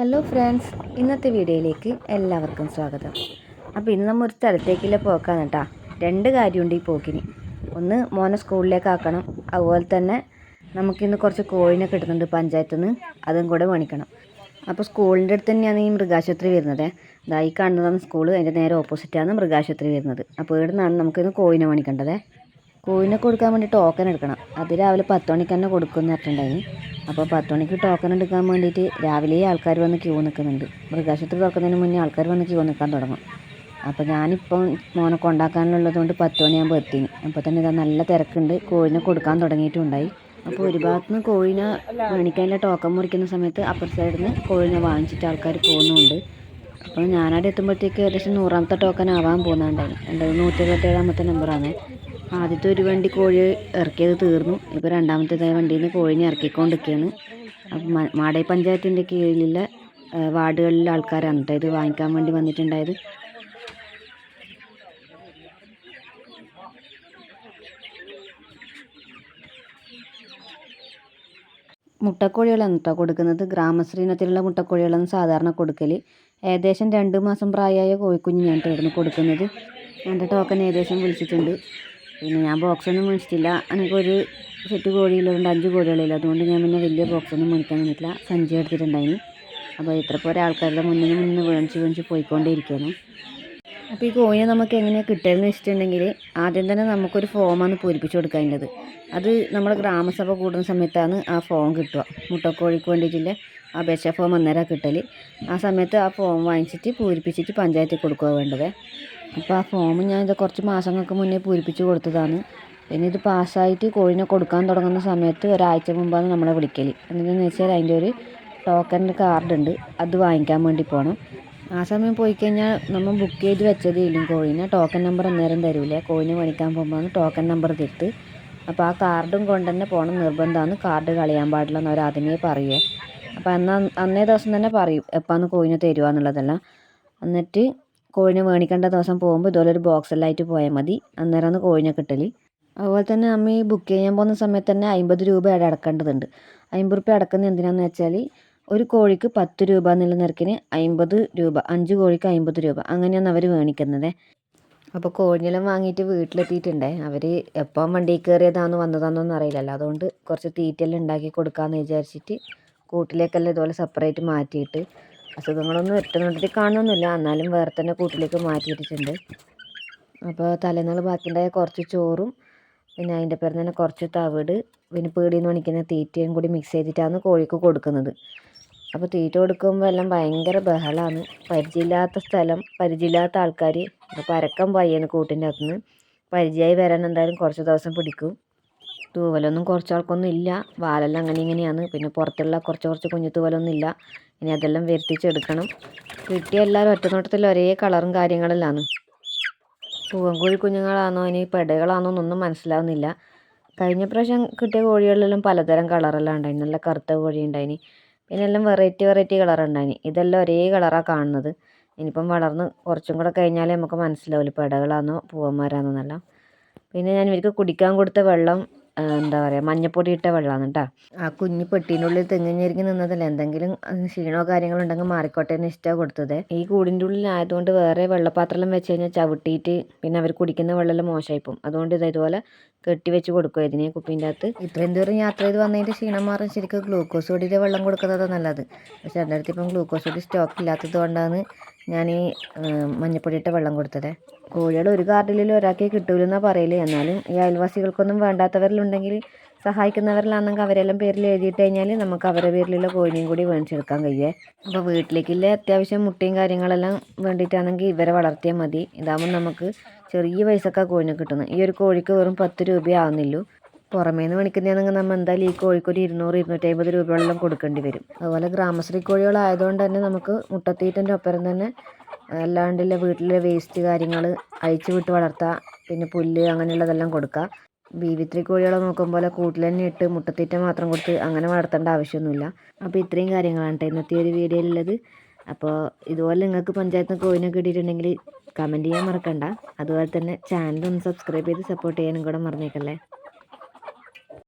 Hello friends ഇന്നത്തെ വീഡിയോയിലേക്ക് എല്ലാവർക്കും സ്വാഗതം. അപ്പോൾ ഇന്ന് നമ്മൾ ഒരു സ്ഥലത്തേക്കില്ല പോക്കാണ് കേട്ടോ. രണ്ട് കാര്യമുണ്ട് ഈ പോക്കിന്. ഒന്ന് മോനെ സ്കൂളിലേക്ക് ആക്കണം. അതുപോലെ തന്നെ നമുക്കിന്ന് കുറച്ച് കോഴിനെ കിട്ടുന്നുണ്ട് പഞ്ചായത്തിൽ നിന്ന് അതും കൂടെ മേണിക്കണം അപ്പോൾ സ്കൂളിന്റെ അടുത്ത് തന്നെയാണ് ഈ മൃഗാശുപത്രി വരുന്നത്. ഇതാ ഈ കാണുന്നതാണ് സ്കൂൾ. അതിന്റെ നേരെ ഓപ്പോസിറ്റാണ് മൃഗാശുപത്രി വരുന്നത്. അപ്പോൾ ഇവിടെ നിന്നാണ് നമുക്കിന്ന് കോഴിനെ മേണിക്കേണ്ടത് കോഴിനെ കൊടുക്കാൻ വേണ്ടി ടോക്കൺ എടുക്കണം. അത് രാവിലെ പത്ത് മണിക്ക് തന്നെ കൊടുക്കുമെന്ന് പറഞ്ഞിട്ടുണ്ടായിന് അപ്പോൾ പത്ത് മണിക്ക് ടോക്കൺ എടുക്കാൻ വേണ്ടിയിട്ട് രാവിലെ ആൾക്കാർ വന്ന് ക്യൂ നിൽക്കുന്നുണ്ട് മൃഗാശുപത്രി തുറക്കുന്നതിന് മുന്നേ ആൾക്കാർ വന്ന് ക്യൂ നിൽക്കാൻ തുടങ്ങും. അപ്പോൾ ഞാനിപ്പം മോനെ കൊണ്ടാക്കാനുള്ളത് കൊണ്ട് പത്ത് മണിയാകുമ്പോൾ എത്തി അപ്പോൾ തന്നെ ഇതാ നല്ല തിരക്കുണ്ട്. കോഴിനെ കൊടുക്കാൻ തുടങ്ങിയിട്ടുണ്ടായി. അപ്പോൾ ഒരു ഭാഗത്ത് നിന്ന് കോഴിനെ മേണിക്കാനുള്ള ടോക്കൺ മുറിക്കുന്ന സമയത്ത് അപ്പർ സൈഡിൽ നിന്ന് കോഴിനെ വാങ്ങിച്ചിട്ട് ആൾക്കാർ പോകുന്നുണ്ട്. അപ്പോൾ ഞാനവിടെ എത്തുമ്പോഴത്തേക്ക് ഏകദേശം നൂറാമത്തെ ടോക്കൺ ആവാൻ പോകുന്നുണ്ടായി. എന്റെ നൂറ്റി ഇരുപത്തേഴാമത്തെ നമ്പറാണ് ആദ്യത്തെ ഒരു വണ്ടി കോഴി ഇറക്കിയത് തീർന്നു. ഇപ്പോൾ രണ്ടാമത്തെ വണ്ടിയിൽ നിന്ന് കോഴിനെ ഇറക്കിക്കൊണ്ടിരിക്കുകയാണ് അപ്പം മാടായി പഞ്ചായത്തിന്റെ കീഴിലുള്ള വാർഡുകളിലെ ആൾക്കാരാണ് കേട്ടോ ഇത് വാങ്ങിക്കാൻ വേണ്ടി വന്നിട്ടുണ്ടായത്. മുട്ടക്കോഴികളാണ് കേട്ടോ കൊടുക്കുന്നത്. ഗ്രാമശ്രീ ഇനത്തിലുള്ള മുട്ടക്കോഴികളാണ് സാധാരണ കൊടുക്കൽ ഏകദേശം രണ്ട് മാസം പ്രായമായ കോഴിക്കുഞ്ഞിനാണ് കേട്ടോ കൊടുക്കുന്നത്. എന്റെ ടോക്കൺ ഏകദേശം വിളിച്ചിട്ടുണ്ട്. പിന്നെ ഞാൻ ബോക്സൊന്നും മേടിച്ചിട്ടില്ല. എനിക്കൊരു സെറ്റ് കോഴിയുള്ളതുകൊണ്ട് അഞ്ച് കോഴികളില്ല അതുകൊണ്ട് ഞാൻ പിന്നെ വലിയ ബോക്സൊന്നും മേടിക്കാൻ നിന്നിട്ടില്ല. സഞ്ചി എടുത്തിട്ടുണ്ടായിന്. അപ്പോൾ ഇത്ര പോലെ ആൾക്കാരുടെ മുന്നിൽ നിന്ന് മേടിച്ച് മേടിച്ച് പോയിക്കൊണ്ടേയിരിക്കുകയാണ് അപ്പോൾ ഈ കോഴിയെ നമുക്ക് എങ്ങനെയാണ് കിട്ടുകയെന്ന് വെച്ചിട്ടുണ്ടെങ്കിൽ ആദ്യം തന്നെ നമുക്കൊരു ഫോമാണ് പൂരിപ്പിച്ച് കൊടുക്കേണ്ടത് അത് നമ്മുടെ ഗ്രാമസഭ കൂടുന്ന സമയത്താണ് ആ ഫോം കിട്ടുക. മുട്ടക്കോഴിക്ക് വേണ്ടിയിട്ടുള്ള അപേക്ഷ ഫോം അന്നേരം കിട്ടൽ ആ സമയത്ത് ആ ഫോം വാങ്ങിച്ചിട്ട് പൂരിപ്പിച്ചിട്ട് പഞ്ചായത്തിൽ കൊടുക്കുക വേണ്ടത്. അപ്പോൾ ആ ഫോം ഞാനിത് കുറച്ച് മാസങ്ങൾക്ക് മുന്നേ പൂരിപ്പിച്ച് കൊടുത്തതാണ്. പിന്നെ ഇത് പാസ്സായിട്ട് കോഴിനെ കൊടുക്കാൻ തുടങ്ങുന്ന സമയത്ത് ഒരാഴ്ച മുമ്പാണ് നമ്മളെ വിളിക്കൽ എന്താണെന്ന് വെച്ചാൽ അതിന്റെ ഒരു ടോക്കന്റെ കാർഡുണ്ട് അത് വാങ്ങിക്കാൻ വേണ്ടി പോകണം ആ സമയം പോയി കഴിഞ്ഞാൽ നമ്മൾ ബുക്ക് ചെയ്ത് വെച്ചതേ ഇല്ല കോഴിനെ. ടോക്കൺ നമ്പർ അന്നേരം തരില്ല കോഴിനെ മേടിക്കാൻ പോകുമ്പോൾ ടോക്കൺ നമ്പർ തരുത്ത്. അപ്പോൾ ആ കാർഡും കൊണ്ട് തന്നെ പോകണം നിർബന്ധമാണ് കാർഡ് കളയാൻ പാടില്ല എന്നവർ ആദ്യമേ പറയുക അപ്പോൾ അന്ന് അന്നേ ദിവസം തന്നെ പറയും എപ്പോഴാണ് കോഴിനെ തരുക എന്നുള്ളതെല്ലാം. എന്നിട്ട് കോഴിനെ മേണിക്കേണ്ട ദിവസം പോകുമ്പോൾ ഇതുപോലെ ഒരു ബോക്സെല്ലായിട്ട് പോയാൽ മതി. അന്നേരമാണ് കോഴിനെ കിട്ടൽ അതുപോലെ തന്നെ അമ്മ ഈ ബുക്ക് ചെയ്യാൻ പോകുന്ന സമയത്ത് തന്നെ അമ്പത് രൂപ അവിടെ അടക്കേണ്ടതുണ്ട്. അമ്പത് റുപ്യ അടക്കുന്നത് എന്തിനാണെന്ന് വെച്ചാൽ ഒരു കോഴിക്ക് പത്ത് രൂപ എന്നുള്ള നിരക്കിന് അമ്പത് രൂപ അഞ്ച് കോഴിക്ക് അമ്പത് രൂപ അങ്ങനെയാണ് അവർ മേണിക്കുന്നത് അപ്പോൾ കോഴിനെല്ലാം വാങ്ങിയിട്ട് വീട്ടിലെത്തിയിട്ടുണ്ടേ? അവർ എപ്പം വണ്ടി കയറിയതാണെന്ന് വന്നതാണെന്നൊന്നും അറിയില്ലല്ലോ. അതുകൊണ്ട് കുറച്ച് തീറ്റയെല്ലാം ഉണ്ടാക്കി കൊടുക്കാമെന്ന് വിചാരിച്ചിട്ട് കൂട്ടിലേക്കെല്ലാം ഇതുപോലെ സെപ്പറേറ്റ് മാറ്റിയിട്ട് അസുഖങ്ങളൊന്നും ഒറ്റനോട്ടത്തിൽ കാണുന്നൊന്നുമില്ല. എന്നാലും വേറെ തന്നെ കൂട്ടിലേക്ക് മാറ്റിയിട്ടുണ്ട് അപ്പോൾ തലേന്നാൾ ബാക്കിയുണ്ടായ കുറച്ച് ചോറും പിന്നെ അതിന്റെ പേരിൽ തന്നെ കുറച്ച് തവിട് പിന്നെ പീടിയിൽ നിന്ന് തീറ്റയും കൂടി മിക്സ് ചെയ്തിട്ടാണ് കോഴിക്ക് കൊടുക്കുന്നത്. അപ്പോൾ തീറ്റ കൊടുക്കുമ്പോൾ എല്ലാം ഭയങ്കര ബഹളമാണ്. പരിചയമില്ലാത്ത സ്ഥലം പരിചയമില്ലാത്ത ആൾക്കാർ പരക്കം പയ്യന് കൂട്ടിന്റെ അകത്തുനിന്ന്. പരിചയമായി വരാൻ എന്തായാലും കുറച്ച് ദിവസം പിടിക്കും. തൂവലൊന്നും കുറച്ച് ആൾക്കൊന്നും ഇല്ല. വാലെല്ലാം അങ്ങനെ ഇങ്ങനെയാണ്. പിന്നെ പുറത്തുള്ള കുറച്ച് കുറച്ച് കുഞ്ഞു തൂവലൊന്നും ഇല്ല. ഇനി അതെല്ലാം വരുത്തിച്ചെടുക്കണം. കിട്ടിയ എല്ലാവരും ഒറ്റനോട്ടത്തിൽ ഒരേ കളറും കാര്യങ്ങളെല്ലാമാണ് പൂവൻകോഴി കുഞ്ഞുങ്ങളാണോ? ഇനി പെടകളാണോ? എന്നൊന്നും മനസ്സിലാവുന്നില്ല. കഴിഞ്ഞ പ്രാവശ്യം കിട്ടിയ കോഴികളിലെല്ലാം പലതരം കളറെല്ലാം ഉണ്ടായിന് നല്ല കറുത്ത കോഴി ഉണ്ടായിന്. പിന്നെ എല്ലാം വെറൈറ്റി വെറൈറ്റി കളർ ഉണ്ടായിന് ഇതെല്ലാം ഒരേ കളറാണ് കാണുന്നത്. ഇനിയിപ്പം വളർന്ന് കുറച്ചും കൂടെ കഴിഞ്ഞാലേ നമുക്ക് മനസ്സിലാവില്ല പെടകളാണോ? പൂവന്മാരാണോ എന്നെല്ലാം. പിന്നെ ഞാൻ ഇവർക്ക് കുടിക്കാൻ കൊടുത്ത വെള്ളം എന്താ പറയുക മഞ്ഞപ്പൊടി ഇട്ട വെള്ളമാണ് കേട്ടോ ആ കുഞ്ഞ് പെട്ടീന്റെ ഉള്ളിൽ തെങ്ങിഞ്ഞെരിഞ്ഞ് നിന്നതല്ല എന്തെങ്കിലും ക്ഷീണോ കാര്യങ്ങളോ ഉണ്ടെങ്കിൽ മാറിക്കോട്ടെ എന്ന് ഇഷ്ടമാണ് കൊടുത്തത്. ഈ കൂടിന്റെ ഉള്ളിലായതുകൊണ്ട് വേറെ വെള്ളപ്പാത്രം വെച്ച് കഴിഞ്ഞാൽ ചവിട്ടിയിട്ട് പിന്നെ അവർ കുടിക്കുന്ന വെള്ളമെല്ലാം മോശമായി പോകും അതുകൊണ്ട് ഇത് ഇതുപോലെ കെട്ടി വെച്ച് കൊടുക്കുക ഇതിനെ കുപ്പീന്റെ അകത്ത്. ഇത്രയും ദൂരം യാത്ര ചെയ്ത് വന്നതിന്റെ ക്ഷീണം മാറാൻ ശരിക്കും ഗ്ലൂക്കോസ് പൊടിയുടെ വെള്ളം കൊടുക്കുന്നതാണ് നല്ലത്. പക്ഷെ എന്റെ അടുത്ത് ഇപ്പം ഗ്ലൂക്കോസ് പൊടി സ്റ്റോക്ക് ഇല്ലാത്തത് കൊണ്ടാണ് ഞാൻ ഈ മഞ്ഞപ്പൊടിയിട്ട വെള്ളം കൊടുത്തത്. കോഴികൾ ഒരു ഗാർഡനിൽ ഒരാൾക്കേ കിട്ടൂലെന്നാണ് പറയൽ എന്നാലും ഈ അയൽവാസികൾക്കൊന്നും വേണ്ടാത്തവരിലുണ്ടെങ്കിൽ സഹായിക്കുന്നവരിലാണെങ്കിൽ അവരെല്ലാം പേരിൽ എഴുതിയിട്ട് കഴിഞ്ഞാൽ നമുക്ക് അവരുടെ പേരിലുള്ള കോഴിയും കൂടി മേടിച്ചെടുക്കാൻ കഴിയേ. അപ്പോൾ വീട്ടിലേക്കുള്ള അത്യാവശ്യം മുട്ടയും കാര്യങ്ങളെല്ലാം വേണ്ടിയിട്ടാണെങ്കിൽ ഇവരെ വളർത്തിയാൽ മതി. ഇതാകുമ്പോൾ നമുക്ക് ചെറിയ പൈസക്കാണ് കോഴിനെ കിട്ടുന്നത് ഈ ഒരു കോഴിക്ക് വെറും പത്ത് രൂപയാവുന്നുള്ളൂ. പുറമേ നിന്ന് മേടിക്കുന്നതാണെങ്കിൽ നമ്മൾ എന്തായാലും ഈ കോഴിക്കൊരു ഇരുന്നൂറ് ഇരുന്നൂറ്റമ്പത് രൂപയോളം കൊടുക്കേണ്ടി വരും. അതുപോലെ ഗ്രാമശ്രീ കോഴികളായതുകൊണ്ട് തന്നെ നമുക്ക് മുട്ടത്തീറ്റന്റെ ഒപ്പരം തന്നെ അല്ലാണ്ടുള്ള വീട്ടിലെ വേസ്റ്റ് കാര്യങ്ങൾ അഴിച്ചു വിട്ട് വളർത്തുക പിന്നെ പുല്ല് അങ്ങനെയുള്ളതെല്ലാം കൊടുക്കുക ബീവിത്രി കോഴികളെ നോക്കുമ്പോൾ കൂട്ടിൽ തന്നെ ഇട്ട് മുട്ടത്തീറ്റ മാത്രം കൊടുത്ത് അങ്ങനെ വളർത്തേണ്ട ആവശ്യമൊന്നുമില്ല. അപ്പോൾ ഇത്രയും കാര്യങ്ങളാണ് കേട്ടോ ഇന്നത്തെ ഒരു വീഡിയോയിലുള്ളത് അപ്പോൾ ഇതുപോലെ നിങ്ങൾക്ക് പഞ്ചായത്ത് കോഴിനെ കിട്ടിയിട്ടുണ്ടെങ്കിൽ കമന്റ് ചെയ്യാൻ മറക്കണ്ട. അതുപോലെ തന്നെ ചാനൽ ഒന്ന് സബ്സ്ക്രൈബ് ചെയ്ത് സപ്പോർട്ട് ചെയ്യാനും കൂടെ മറന്നേക്കല്ലേ.